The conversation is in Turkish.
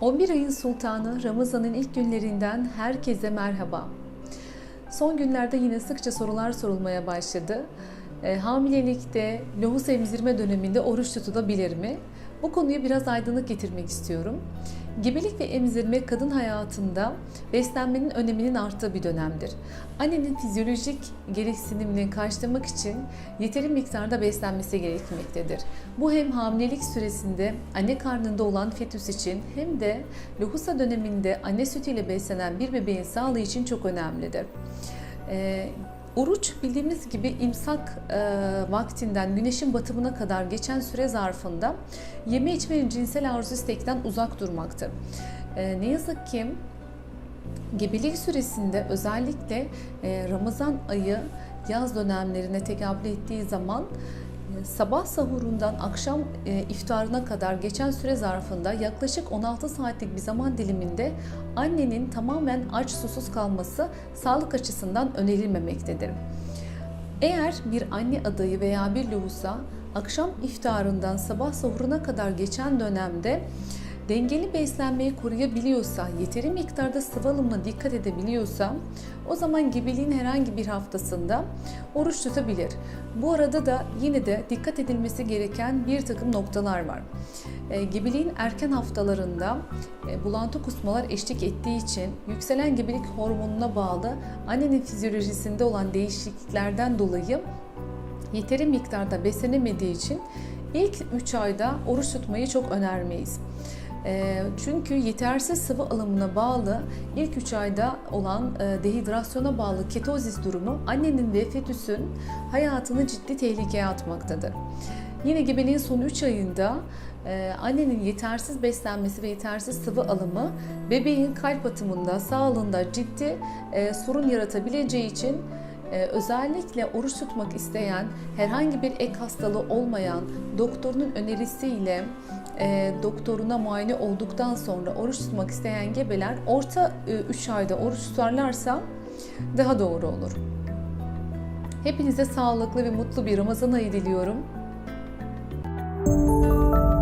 11 ayın sultanı Ramazan'ın ilk günlerinden herkese merhaba. Son günlerde yine sıkça sorular sorulmaya başladı. E, hamilelikte, lohusa emzirme döneminde oruç tutulabilir mi? Bu konuya biraz aydınlık getirmek istiyorum. Gebelik ve emzirme kadın hayatında beslenmenin öneminin arttığı bir dönemdir. Annenin fizyolojik gereksinimini karşılamak için yeteri miktarda beslenmesi gerekmektedir. Bu hem hamilelik süresinde anne karnında olan fetüs için hem de lohusa döneminde anne sütüyle beslenen bir bebeğin sağlığı için çok önemlidir. Ee, Oruç bildiğimiz gibi imsak e, vaktinden güneşin batımına kadar geçen süre zarfında yeme içme ve cinsel arzu istekten uzak durmaktır. E, ne yazık ki gebelik süresinde özellikle e, Ramazan ayı yaz dönemlerine tekabül ettiği zaman sabah sahurundan akşam e, iftarına kadar geçen süre zarfında yaklaşık 16 saatlik bir zaman diliminde annenin tamamen aç susuz kalması sağlık açısından önerilmemektedir. Eğer bir anne adayı veya bir lohusa akşam iftarından sabah sahuruna kadar geçen dönemde dengeli beslenmeyi koruyabiliyorsa, yeteri miktarda sıvı alımına dikkat edebiliyorsa o zaman gebeliğin herhangi bir haftasında oruç tutabilir. Bu arada da yine de dikkat edilmesi gereken bir takım noktalar var. E, gebeliğin erken haftalarında e, bulantı kusmalar eşlik ettiği için yükselen gebelik hormonuna bağlı annenin fizyolojisinde olan değişikliklerden dolayı yeteri miktarda beslenemediği için ilk 3 ayda oruç tutmayı çok önermeyiz. E, Çünkü yetersiz sıvı alımına bağlı ilk 3 ayda olan e, dehidrasyona bağlı ketozis durumu annenin ve fetüsün hayatını ciddi tehlikeye atmaktadır. Yine gebeliğin son 3 ayında e, annenin yetersiz beslenmesi ve yetersiz sıvı alımı bebeğin kalp atımında, sağlığında ciddi e, sorun yaratabileceği için ee, ee, özellikle oruç tutmak isteyen, herhangi bir ek hastalığı olmayan doktorunun önerisiyle e, doktoruna muayene olduktan sonra oruç tutmak isteyen gebeler orta 3 e, ayda oruç tutarlarsa daha doğru olur. Hepinize sağlıklı ve mutlu bir Ramazan ayı diliyorum. Müzik